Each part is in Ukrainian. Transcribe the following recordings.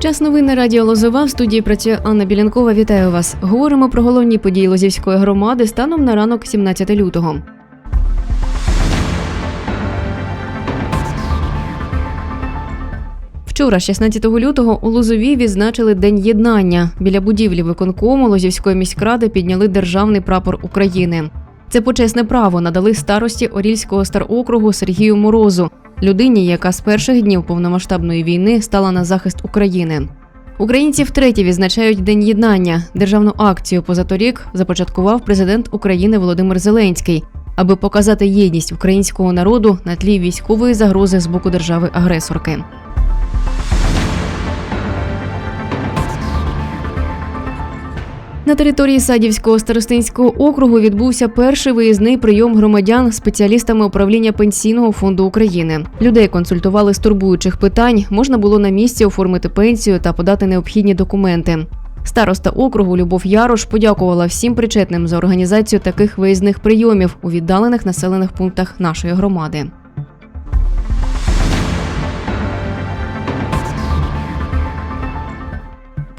Час новин на радіо Лозова в студії працює Анна Білянкова. Вітаю вас. Говоримо про головні події Лозівської громади станом на ранок 17 лютого. Вчора, 16 лютого, у Лозові відзначили День єднання. Біля будівлі виконкому Лозівської міськради підняли державний прапор України. Це почесне право надали старості Орільського старокругу Сергію Морозу, людині, яка з перших днів повномасштабної війни стала на захист України. Українці втретє відзначають День єднання. Державну акцію позаторік започаткував президент України Володимир Зеленський, аби показати єдність українського народу на тлі військової загрози з боку держави-агресорки. На території Садівського старостинського округу відбувся перший виїзний прийом громадян спеціалістами управління пенсійного фонду України. Людей консультували з турбуючих питань. Можна було на місці оформити пенсію та подати необхідні документи. Староста округу Любов Ярош подякувала всім причетним за організацію таких виїзних прийомів у віддалених населених пунктах нашої громади.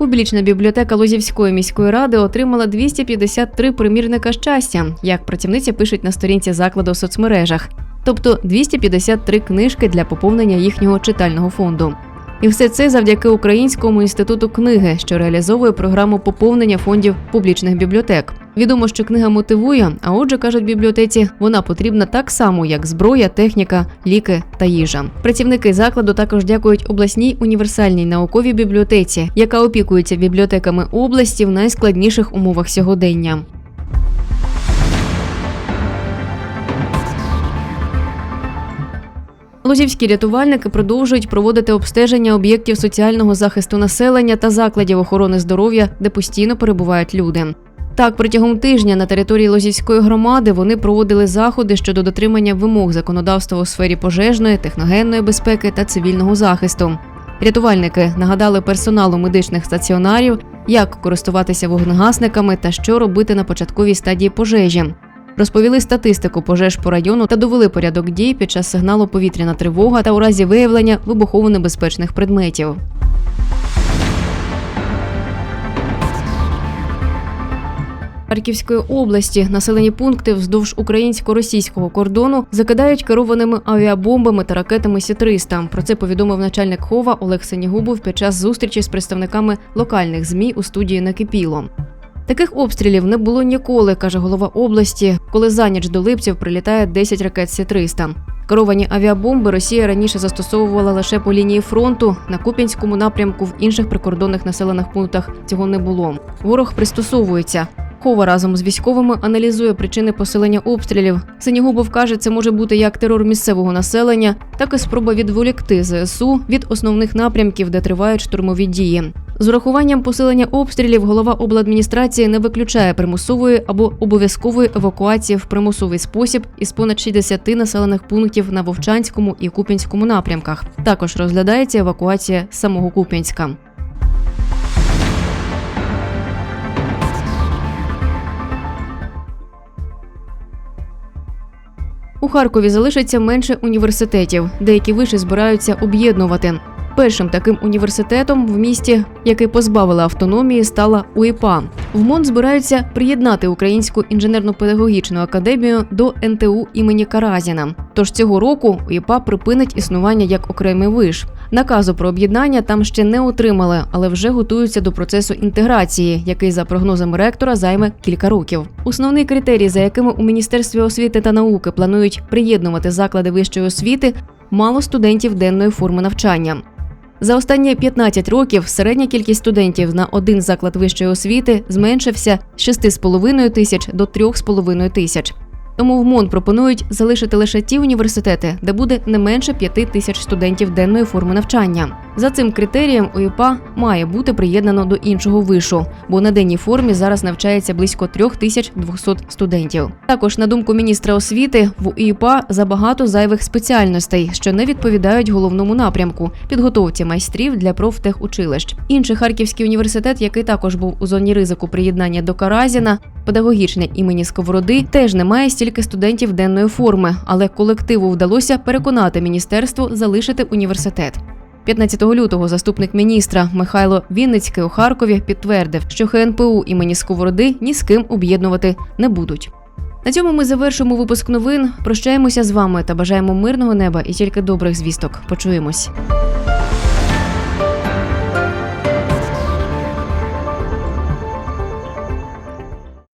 Публічна бібліотека Лозівської міської ради отримала 253 примірника щастя, як працівниці пишуть на сторінці закладу в соцмережах, тобто 253 книжки для поповнення їхнього читального фонду. І все це завдяки Українському інституту книги, що реалізовує програму поповнення фондів публічних бібліотек. Відомо, що книга мотивує, а отже, кажуть бібліотеці, вона потрібна так само, як зброя, техніка, ліки та їжа. Працівники закладу також дякують обласній універсальній науковій бібліотеці, яка опікується бібліотеками області в найскладніших умовах сьогодення. Лозівські рятувальники продовжують проводити обстеження об'єктів соціального захисту населення та закладів охорони здоров'я, де постійно перебувають люди. Так, протягом тижня на території Лозівської громади вони проводили заходи щодо дотримання вимог законодавства у сфері пожежної, техногенної безпеки та цивільного захисту. Рятувальники нагадали персоналу медичних стаціонарів, як користуватися вогнегасниками та що робити на початковій стадії пожежі. Розповіли статистику пожеж по району та довели порядок дій під час сигналу повітряна тривога та у разі виявлення вибухово-небезпечних предметів. Харківської області населені пункти вздовж українсько-російського кордону закидають керованими авіабомбами та ракетами Сі-300. Про це повідомив начальник хова Олег Сенігубов під час зустрічі з представниками локальних змі у студії Накипіло. Таких обстрілів не було ніколи, каже голова області, коли за ніч до Липців прилітає 10 ракет Сі-300. Керовані авіабомби Росія раніше застосовувала лише по лінії фронту. На Куп'янському напрямку в інших прикордонних населених пунктах цього не було. Ворог пристосовується. Хова разом з військовими аналізує причини посилення обстрілів. Синігубов каже, це може бути як терор місцевого населення, так і спроба відволікти ЗСУ від основних напрямків, де тривають штурмові дії. З урахуванням посилення обстрілів голова обладміністрації не виключає примусової або обов'язкової евакуації в примусовий спосіб із понад 60 населених пунктів на Вовчанському і Куп'янському напрямках. Також розглядається евакуація самого Куп'янська. У Харкові залишиться менше університетів. Деякі виші збираються об'єднувати. Першим таким університетом в місті, який позбавила автономії, стала УІПА. В МОН збираються приєднати Українську інженерно-педагогічну академію до НТУ імені Каразіна. Тож цього року УІПА припинить існування як окремий виш. Наказу про об'єднання там ще не отримали, але вже готуються до процесу інтеграції, який за прогнозами ректора займе кілька років. Основний критерій, за якими у міністерстві освіти та науки планують приєднувати заклади вищої освіти, мало студентів денної форми навчання. За останні 15 років середня кількість студентів на один заклад вищої освіти зменшився з 6,5 тисяч до 3,5 тисяч. Тому в МОН пропонують залишити лише ті університети, де буде не менше 5 тисяч студентів денної форми навчання. За цим критерієм УЄПА має бути приєднано до іншого вишу, бо на денній формі зараз навчається близько 3200 студентів. Також, на думку міністра освіти, в УЄПА забагато зайвих спеціальностей, що не відповідають головному напрямку підготовці майстрів для профтехучилищ. Інший харківський університет, який також був у зоні ризику приєднання до Каразіна, педагогічне імені Сковороди, теж не має стільки студентів денної форми, але колективу вдалося переконати міністерство залишити університет. 15 лютого заступник міністра Михайло Вінницький у Харкові підтвердив, що ХНПУ імені Сковороди ні з ким об'єднувати не будуть. На цьому ми завершимо випуск новин. Прощаємося з вами та бажаємо мирного неба і тільки добрих звісток. Почуємось.